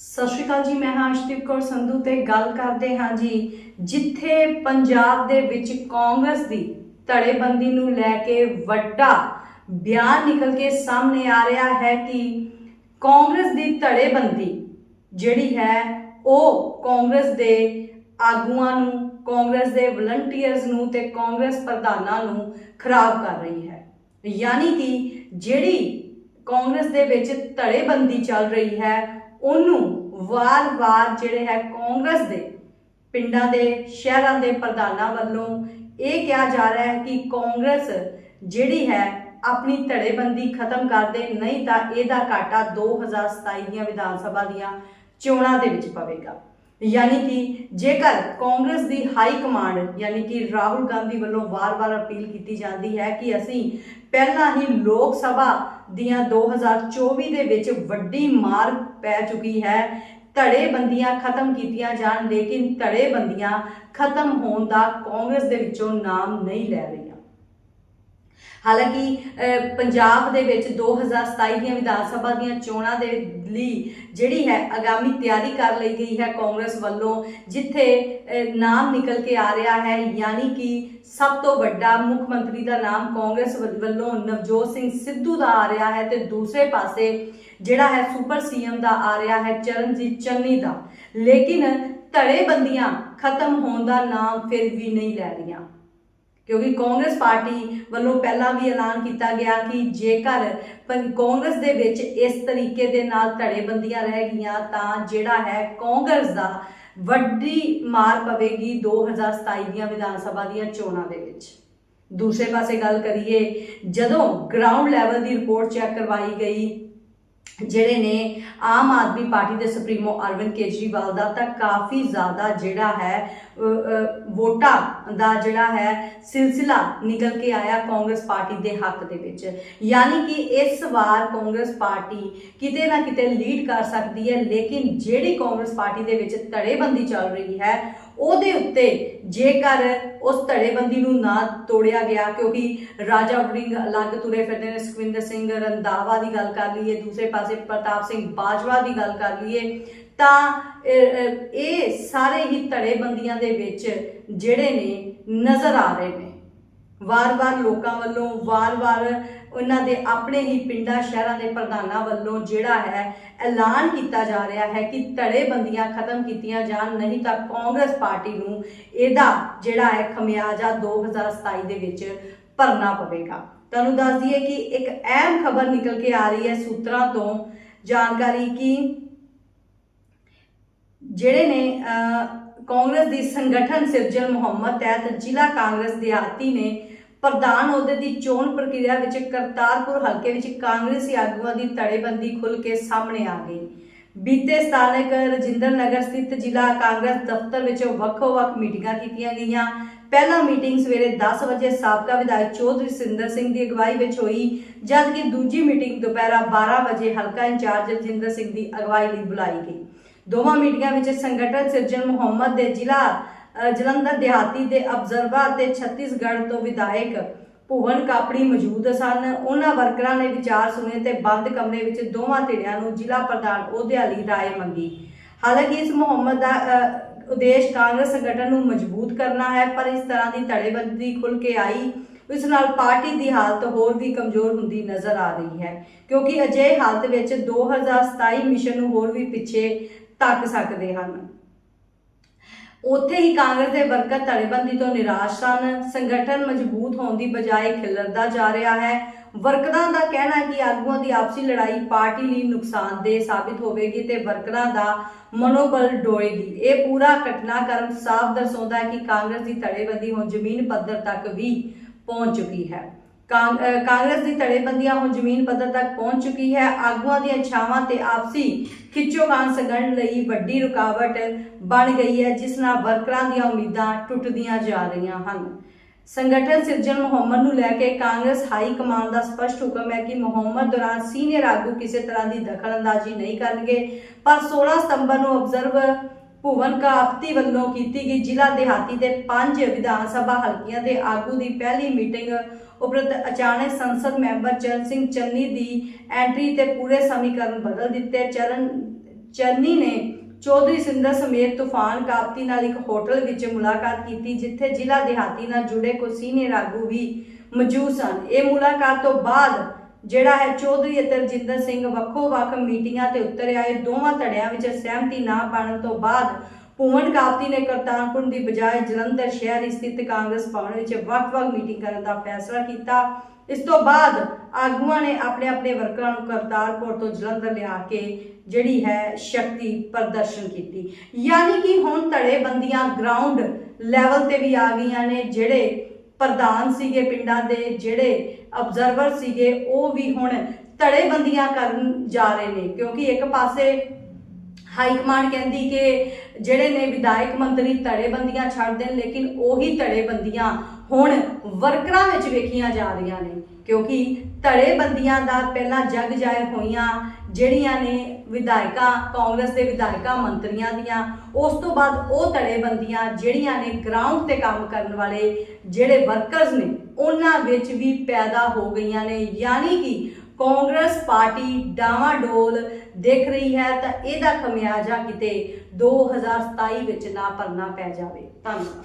ਸਤਿ ਸ਼੍ਰੀ ਅਕਾਲ ਜੀ, ਮੈਂ ਹਾਂ ਅਸ਼ਦੀਪ ਕੌਰ ਸੰਧੂ ਤੇ ਗੱਲ ਕਰਦੇ ਹਾਂ ਜੀ, ਜਿੱਥੇ ਪੰਜਾਬ ਦੇ ਵਿੱਚ ਕਾਂਗਰਸ ਦੀ ਧੜੇਬੰਦੀ ਨੂੰ ਲੈ ਕੇ ਵੱਡਾ ਬਿਆਨ ਨਿਕਲ ਕੇ ਸਾਹਮਣੇ ਆ ਰਿਹਾ ਹੈ ਕਿ ਕਾਂਗਰਸ ਦੀ ਧੜੇਬੰਦੀ ਜਿਹੜੀ ਹੈ, ਉਹ ਕਾਂਗਰਸ ਦੇ ਆਗੂਆਂ ਨੂੰ, ਕਾਂਗਰਸ ਦੇ ਵਲੰਟੀਅਰਸ ਨੂੰ ਤੇ ਕਾਂਗਰਸ ਪ੍ਰਧਾਨਾਂ ਨੂੰ ਖਰਾਬ ਕਰ ਰਹੀ ਹੈ। ਯਾਨੀ ਕਿ ਜਿਹੜੀ ਕਾਂਗਰਸ ਦੇ ਵਿੱਚ ਧੜੇਬੰਦੀ ਚੱਲ ਰਹੀ ਹੈ ਉਹਨੂੰ ਵਾਰ-ਵਾਰ ਜਿਹੜੇ ਹੈ ਕਾਂਗਰਸ ਦੇ, ਪਿੰਡਾਂ ਦੇ, ਸ਼ਹਿਰਾਂ ਦੇ ਪ੍ਰਧਾਨਾਂ ਵੱਲੋਂ ਇਹ ਕਿਹਾ ਜਾ ਰਿਹਾ ਹੈ ਕਿ ਕਾਂਗਰਸ ਜਿਹੜੀ ਹੈ ਆਪਣੀ ਧੜੇਬੰਦੀ ਖਤਮ ਕਰ ਦੇ, ਨਹੀਂ ਤਾਂ ਇਹਦਾ ਘਾਟਾ 2027 ਦੀਆਂ ਵਿਧਾਨ ਸਭਾ ਦੀਆਂ ਚੋਣਾਂ ਦੇ ਵਿੱਚ ਪਵੇਗਾ। ਯਾਨੀ ਕਿ ਜੇਕਰ ਕਾਂਗਰਸ ਦੀ ਹਾਈ ਕਮਾਂਡ, ਯਾਨੀ ਕਿ ਰਾਹੁਲ ਗਾਂਧੀ ਵੱਲੋਂ ਵਾਰ-ਵਾਰ ਅਪੀਲ ਕੀਤੀ ਜਾਂਦੀ ਹੈ ਕਿ ਅਸੀਂ ਪਹਿਲਾਂ ਹੀ ਲੋਕ ਸਭਾ ਦੀਆਂ 2024 ਦੇ ਵਿੱਚ ਵੱਡੀ ਮਾਰ ਪੈ ਚੁੱਕੀ ਹੈ। ਧੜੇਬੰਦੀਆਂ ਖਤਮ ਕੀਤੀਆਂ ਜਾਣ, ਲੇਕਿਨ ਧੜੇਬੰਦੀਆਂ ਖਤਮ ਹੋਣ ਦਾ ਕਾਂਗਰਸ ਦੇ ਵਿੱਚੋਂ ਨਾਮ ਨਹੀਂ ਲੈ ਰਹੀਆਂ। ਹਾਲਾਂਕਿ ਪੰਜਾਬ ਦੇ ਵਿੱਚ 2027 ਦੀਆਂ ਵਿਧਾਨ ਸਭਾ ਦੀਆਂ ਚੋਣਾਂ ਦੇ ਲਈ ਜਿਹੜੀ ਹੈ ਆਗਾਮੀ ਤਿਆਰੀ ਕਰ ਲਈ ਗਈ ਹੈ ਕਾਂਗਰਸ ਵੱਲੋਂ, ਜਿੱਥੇ ਨਾਮ ਨਿਕਲ ਕੇ ਆ ਰਿਹਾ ਹੈ, ਯਾਨੀ ਕਿ ਸਭ ਤੋਂ ਵੱਡਾ ਮੁੱਖ ਮੰਤਰੀ ਦਾ ਨਾਮ ਕਾਂਗਰਸ ਵੱਲ- ਵੱਲੋਂ ਨਵਜੋਤ ਸਿੰਘ ਸਿੱਧੂ ਦਾ ਆ ਰਿਹਾ ਹੈ ਤੇ ਦੂਸਰੇ ਪਾਸੇ ਜਿਹੜਾ ਹੈ ਸੁਪਰ ਸੀਐਮ ਦਾ ਆ ਰਿਹਾ ਹੈ ਚਰਨਜੀਤ ਚੰਨੀ ਦਾ। ਲੇਕਿਨ ਧੜੇਬੰਦੀਆਂ ਖਤਮ ਹੋਣ ਦਾ ਨਾਮ ਫਿਰ ਵੀ ਨਹੀਂ ਲੈ ਰਹੀਆਂ। ਕਿਉਂਕਿ ਕਾਂਗਰਸ ਪਾਰਟੀ ਵੱਲੋਂ ਪਹਿਲਾਂ ਵੀ ਐਲਾਨ ਕੀਤਾ ਗਿਆ ਕਿ ਜੇਕਰ ਪੰ- ਕਾਂਗਰਸ ਦੇ ਵਿੱਚ ਇਸ ਤਰੀਕੇ ਦੇ ਨਾਲ ਧੜੇਬੰਦੀਆਂ ਰਹਿ ਗਈਆਂ, ਤਾਂ ਜਿਹੜਾ ਹੈ ਕਾਂਗਰਸ ਦਾ ਵੱਡੀ ਮਾਰ ਪਵੇਗੀ 2027 ਦੀਆਂ ਵਿਧਾਨ ਸਭਾ ਦੀਆਂ ਚੋਣਾਂ ਦੇ ਵਿੱਚ। ਦੂਸਰੇ ਪਾਸੇ ਗੱਲ ਕਰੀਏ, ਜਦੋਂ ਗਰਾਊਂਡ ਲੈਵਲ ਦੀ ਰਿਪੋਰਟ ਚੈੱਕ ਕਰਵਾਈ ਗਈ ਜਿਹੜੇ ਨੇ ਆਮ ਆਦਮੀ ਪਾਰਟੀ ਦੇ ਸੁਪਰੀਮੋ ਅਰਵਿੰਦ ਕੇਜਰੀਵਾਲ ਦਾ ਤਾਂ ਕਾਫੀ ਜ਼ਿਆਦਾ ਜਿਹੜਾ ਹੈ ਵੋਟਾਂ ਦਾ ਜਿਹੜਾ ਹੈ ਸਿਲਸਿਲਾ ਨਿਕਲ ਕੇ ਆਇਆ ਕਾਂਗਰਸ ਪਾਰਟੀ ਦੇ ਹੱਕ ਦੇ ਵਿੱਚ। ਯਾਨੀ ਕਿ ਇਸ ਵਾਰ ਕਾਂਗਰਸ ਪਾਰਟੀ ਕਿਤੇ ਨਾ ਕਿਤੇ ਲੀਡ ਕਰ ਸਕਦੀ ਹੈ, ਲੇਕਿਨ ਜਿਹੜੀ ਕਾਂਗਰਸ ਪਾਰਟੀ ਦੇ ਵਿੱਚ ਧੜੇਬੰਦੀ ਚੱਲ ਰਹੀ ਹੈ ਉਹਦੇ ਉੱਤੇ ਜੇਕਰ ਉਸ ਧੜੇਬੰਦੀ ਨੂੰ ਨਾ ਤੋੜਿਆ ਗਿਆ, ਕਿਉਂਕਿ ਰਾਜਾ ਵੜਿੰਗ ਅਲੱਗ ਤੁਰੇ ਫਿਰਦੇ ਨੇ, ਸੁਖਵਿੰਦਰ ਸਿੰਘ ਰੰਦਾਵਾ ਦੀ ਗੱਲ ਕਰ ਲਈਏ, ਦੂਸਰੇ ਪਾਸੇ ਪ੍ਰਤਾਪ ਸਿੰਘ ਬਾਜਵਾ ਦੀ ਗੱਲ ਕਰ ਲਈਏ, ਤਾਂ ਇਹ ਸਾਰੇ ਹੀ ਧੜੇਬੰਦੀਆਂ ਦੇ ਵਿੱਚ ਜਿਹੜੇ ਨੇ ਨਜ਼ਰ ਆ ਰਹੇ ਨੇ। ਵਾਰ-ਵਾਰ ਲੋਕਾਂ ਵੱਲੋਂ ਵਾਰ-ਵਾਰ ਉਹਨਾਂ ਦੇ ਆਪਣੇ ਹੀ ਪਿੰਡਾਂ ਸ਼ਹਿਰਾਂ ਦੇ ਪ੍ਰਧਾਨਾਂ ਵੱਲੋਂ ਜਿਹੜਾ ਹੈ ਐਲਾਨ ਕੀਤਾ ਜਾ ਰਿਹਾ ਹੈ ਕਿ ਧੜੇਬੰਦੀਆਂ ਖਤਮ ਕੀਤੀਆਂ ਜਾਣ ਨਹੀਂ ਤਾਂ ਕਾਂਗਰਸ ਪਾਰਟੀ ਨੂੰ ਇਹਦਾ ਜਿਹੜਾ ਹੈ ਖਮਿਆਜਾ 2027 ਦੇ ਵਿੱਚ ਭਰਨਾ ਪਵੇਗਾ। ਤੁਹਾਨੂੰ ਦੱਸ ਦਈਏ ਕਿ ਇੱਕ ਅਹਿਮ ਖਬਰ ਨਿਕਲ ਕੇ ਆ ਰਹੀ ਹੈ ਸੂਤਰਾਂ ਤੋਂ ਜਾਣਕਾਰੀ ਕਿ ਜਿਹੜੇ ਨੇ ਅਹ, ਕਾਂਗਰਸ ਦੀ ਸੰਗਠਨ ਸਿਰਜਲ ਮੁਹੰਮਦ ਤਹਿਤ ਜ਼ਿਲ੍ਹਾ ਕਾਂਗਰਸ ਦਿਹਾਤੀ ਨੇ ਪ੍ਰਧਾਨ ਅਹੁਦੇ ਦੀ ਚੋਣ ਪ੍ਰਕਿਰਿਆ ਵਿੱਚ ਕਰਤਾਰਪੁਰ ਹਲਕੇ ਵਿੱਚ ਕਾਂਗਰਸੀ ਆਗੂਆਂ ਦੀ ਧੜੇਬੰਦੀ ਖੁੱਲ ਕੇ ਸਾਹਮਣੇ ਆ ਗਈ। ਬੀਤੇ ਸਥਾਨਕ ਰਜਿੰਦਰ ਨਗਰ ਸਥਿਤ ਜ਼ਿਲ੍ਹਾ ਕਾਂਗਰਸ ਦਫ਼ਤਰ ਵਿੱਚ ਵੱਖੋ-ਵੱਖ ਮੀਟਿੰਗਾਂ ਕੀਤੀਆਂ ਗਈਆਂ। ਪਹਿਲਾ ਮੀਟਿੰਗ ਸਵੇਰੇ 10 ਵਜੇ ਸਾਬਕਾ ਵਿਧਾਇਕ ਚੌਧਰੀ ਸਿੰਦਰ ਸਿੰਘ ਦੀ ਅਗਵਾਈ ਵਿੱਚ ਹੋਈ, ਜਦਕਿ ਦੂਜੀ ਮੀਟਿੰਗ ਦੁਪਹਿਰਾ 12 ਵਜੇ ਹਲਕਾ ਇੰਚਾਰਜ ਰਜਿੰਦਰ ਸਿੰਘ ਦੀ ਅਗਵਾਈ ਲਈ ਬੁਲਾਈ ਗਈ। ਦੋਵਾਂ ਮੀਟਿੰਗਾਂ ਵਿੱਚ ਸੰਗਠਨ ਸਿਰਜਣ ਮੁਹੰਮਦ ਦੇ ਜ਼ਿਲ੍ਹਾ ਅ, ਜਲੰਧਰ ਦਿਹਾਤੀ ਦੇ ਅਬਜ਼ਰਵਾ ਤੇ ਛੱਤੀਸਗੜ੍ਹ ਤੋਂ ਵਿਧਾਇਕ ਭੁਵਨ ਕਾਪੜੀ ਮੌਜੂਦ ਸਨ ਉਹਨਾਂ ਵਰਕਰਾਂ ਨੇ ਵਿਚਾਰ ਸੁਣੇ ਤੇ ਬੰਦ ਕਮਰੇ ਵਿੱਚ ਦੋਵਾਂ ਧਿਰਾਂ ਨੂੰ ਜ਼ਿਲ੍ਹਾ ਪ੍ਰਧਾਨ ਅਹੁਦਿਆਂ ਲਈ رائے ਮੰਗੀ ਹਾਲਾਂਕਿ ਇਸ ਮੁਹੰਮਦ ਦਾ ਅ, ਉਦੇਸ਼ ਕਾਂਗਰਸ ਸੰਗਠਨ ਨੂੰ ਮਜ਼ਬੂਤ ਕਰਨਾ ਹੈ ਪਰ ਇਸ ਤਰ੍ਹਾਂ ਦੀ ਧੜੇਬੰਦੀ ਖੁੱਲ ਕੇ ਆਈ ਇਸ ਨਾਲ ਪਾਰਟੀ ਦੀ ਹਾਲਤ ਹੋਰ ਵੀ ਕਮਜ਼ੋਰ ਹੁੰਦੀ ਨਜ਼ਰ ਆ ਰਹੀ ਹੈ ਕਿਉਂਕਿ ਅਜਿਹੇ ਹਾਲਤ ਵਿੱਚ 2027 ਮਿਸ਼ਨ ਨੂੰ ਹੋਰ ਵੀ ਪਿੱਛੇ ਤੱਕ ਸਕਦੇ ਹਨ। ਉੱਥੇ ਹੀ ਕਾਂਗਰਸ ਦੇ ਵਰਕਰ ਧੜੇਬੰਦੀ ਤੋਂ ਨਿਰਾਸ਼ ਸਨ। ਸੰਗਠਨ ਮਜ਼ਬੂਤ ਹੋਣ ਦੀ ਬਜਾਏ ਖਿਲਰਦਾ ਜਾ ਰਿਹਾ ਹੈ। ਵਰਕਰਾਂ ਦਾ ਕਹਿਣਾ ਹੈ ਕਿ ਆਗੂਆਂ ਦੀ ਆਪਸੀ ਲੜਾਈ ਪਾਰਟੀ ਲਈ ਨੁਕਸਾਨਦੇਹ ਸਾਬਿਤ ਹੋਵੇਗੀ ਤੇ ਵਰਕਰਾਂ ਦਾ ਮਨੋਬਲ ਡੋਏਗੀ ਇਹ ਪੂਰਾ ਘਟਨਾਕ੍ਰਮ ਸਾਫ਼ ਦਰਸਾਉਂਦਾ ਹੈ ਕਿ ਕਾਂਗਰਸ ਦੀ ਧੜੇਬੰਦੀ ਹੁਣ ਜ਼ਮੀਨ ਪੱਧਰ ਤੱਕ ਵੀ ਪਹੁੰਚ ਚੁੱਕੀ ਹੈ। ਕਾਂਗਰਸ ਦੀ ਧੜੇਬੰਦੀਆਂ ਹੁਣ ਜ਼ਮੀਨ ਪੱਧਰ ਤੱਕ ਪਹੁੰਚ ਚੁੱਕੀ ਹੈ। ਆਗੂਆਂ ਦੀਆਂ ਇੱਛਾਵਾਂ ਤੇ ਆਪਸੀ ਖਿੱਚੋਖਾਨ ਸੰਗਠਨ ਲਈ ਵੱਡੀ ਰੁਕਾਵਟ ਬਣ ਗਈ ਹੈ, ਜਿਸ ਨਾਲ ਵਰਕਰਾਂ ਦੀਆਂ ਉਮੀਦਾਂ ਟੁੱਟਦੀਆਂ ਜਾ ਰਹੀਆਂ ਹਨ। ਸੰਗਠਨ ਸਿਰਜਣ ਮੁਹੰਮਦ ਨੂੰ ਲੈ ਕੇ ਕਾਂਗਰਸ ਹਾਈ ਕਮਾਂਡ ਦਾ ਸਪਸ਼ਟ ਹੁਕਮ ਹੈ ਕਿ ਮੁਹੰਮਦ ਦੌਰਾਨ ਸੀਨੀਅਰ ਆਗੂ ਕਿਸੇ ਤਰ੍ਹਾਂ ਦੀ ਦਖਲਅੰਦਾਜ਼ੀ ਨਹੀਂ ਕਰਨਗੇ, ਪਰ 16 ਸਤੰਬਰ ਨੂੰ ਅਬਜ਼ਰਵ ਭੁਵਨ ਕਾਪਤੀ ਵੱਲੋਂ ਕੀਤੀ ਗਈ ਜ਼ਿਲ੍ਹਾ ਦਿਹਾਤੀ ਦੇ ਪੰਜ ਵਿਧਾਨ ਸਭਾ ਹਲਕਿਆਂ ਦੇ ਆਗੂ ਦੀ ਪਹਿਲੀ ਮੀਟਿੰਗ ਉਪਰੰਤ ਅਚਾਨਕ ਸੰਸਦ ਮੈਂਬਰ ਚਰਨ ਸਿੰਘ ਚੰਨੀ ਦੀ ਐਂਟਰੀ ਤੇ ਪੂਰੇ ਸਮੀਕਰਨ ਬਦਲ ਦਿੱਤੇ। ਚਰਨ, ਚੰਨੀ ਨੇ ਚੌਧਰੀ ਸਿੰਦਰ ਸਮੇਤ ਤੂਫਾਨ ਕਾਪਤੀ ਨਾਲ ਇੱਕ ਹੋਟਲ ਵਿੱਚ ਮੁਲਾਕਾਤ ਕੀਤੀ, ਜਿੱਥੇ ਜ਼ਿਲ੍ਹਾ ਦਿਹਾਤੀ ਨਾਲ ਜੁੜੇ ਕੁਝ ਸੀਨੀਅਰ ਆਗੂ ਵੀ ਮੌਜੂਦ ਸਨ। ਇਹ ਮੁਲਾਕਾਤ ਤੋਂ ਬਾਅਦ ਜਿਹੜਾ ਹੈ ਚੌਧਰੀ ਅਤੇ ਰਜਿੰਦਰ ਸਿੰਘ ਵੱਖੋ ਵੱਖ ਮੀਟਿੰਗਾਂ ਤੇ ਉਤਰ ਆਏ। ਦੋਵਾਂ ਧੜਿਆਂ ਵਿੱਚ ਸਹਿਮਤੀ ਨਾ ਬਣਨ ਤੋਂ ਬਾਅਦ ਭੂਮਨ ਕਾਪਤੀ ਨੇ ਕਰਤਾਰਪੁਰ ਦੀ ਬਜਾਏ ਜਲੰਧਰ ਸ਼ਹਿਰ ਸਥਿਤ ਕਾਂਗਰਸ ਭਵਨ ਵਿੱਚ ਵੱਖ-ਵੱਖ ਮੀਟਿੰਗ ਕਰਨ ਦਾ ਫੈਸਲਾ ਕੀਤਾ। ਇਸ ਤੋਂ ਬਾਅਦ ਆਗੂਆਂ ਨੇ ਆਪਣੇ ਆਪਣੇ ਵਰਕਰਾਂ ਨੂੰ ਕਰਤਾਰਪੁਰ ਤੋਂ ਜਲੰਧਰ ਲਿਆ ਕੇ ਜਿਹੜੀ ਹੈ ਸ਼ਕਤੀ ਪ੍ਰਦਰਸ਼ਨ ਕੀਤੀ। ਯਾਨੀ ਕਿ ਹੁਣ ਧੜੇਬੰਦੀਆਂ ਗਰਾਊਂਡ ਲੈਵਲ ਤੇ ਵੀ ਆ ਗਈਆਂ ਨੇ, ਜਿਹੜੇ ਪ੍ਰਧਾਨ ਸੀਗੇ ਪਿੰਡਾਂ ਦੇ, ਜਿਹੜੇ ਅਬਜ਼ਰਵਰ ਸੀਗੇ, ਉਹ ਵੀ ਹੁਣ ਧੜੇਬੰਦੀਆਂ ਕਰਨ ਜਾ ਰਹੇ ਨੇ, ਕਿਉਂਕਿ ਇੱਕ ਪਾਸੇ ਹਾਈ ਕਮਾਂਡ ਕਹਿੰਦੀ ਕਿ ਜਿਹੜੇ ਨੇ ਵਿਧਾਇਕ ਮੰਤਰੀ ਧੜੇਬੰਦੀਆਂ ਛੱਡ ਦੇਣ, ਲੇਕਿਨ ਉਹੀ ਧੜੇਬੰਦੀਆਂ ਹੁਣ ਵਰਕਰਾਂ ਵਿੱਚ ਵੇਖੀਆਂ ਜਾ ਰਹੀਆਂ ਨੇ, ਕਿਉਂਕਿ ਧੜੇਬੰਦੀਆਂ ਦਾ ਪਹਿਲਾਂ ਜਗ ਜਾਹਿਰ ਹੋਈਆਂ, ਜਿਹੜੀਆਂ ਨੇ ਵਿਧਾਇਕਾਂ, ਕਾਂਗਰਸ ਦੇ ਵਿਧਾਇਕਾਂ, ਮੰਤਰੀਆਂ ਦੀਆਂ, ਉਸ ਤੋਂ ਬਾਅਦ ਉਹ ਧੜੇਬੰਦੀਆਂ ਜਿਹੜੀਆਂ ਨੇ ਗਰਾਊਂਡ ਤੇ ਕੰਮ ਕਰਨ ਵਾਲੇ ਜਿਹੜੇ ਵਰਕਰਸ ਨੇ, ਉਹਨਾਂ ਵਿੱਚ ਵੀ ਪੈਦਾ ਹੋ ਗਈਆਂ ਨੇ। ਯਾਨੀ ਕਿ ਕਾਂਗਰਸ ਪਾਰਟੀ ਡਾਵਾਡੋਲ ਦੇਖ ਰਹੀ ਹੈ, ਤਾਂ ਇਹਦਾ ਖਮਿਆਜਾ ਕਿਤੇ 2027 ਵਿੱਚ ਨਾ ਭਰਨਾ ਪੈ ਜਾਵੇ। ਧੰਨਵਾਦ।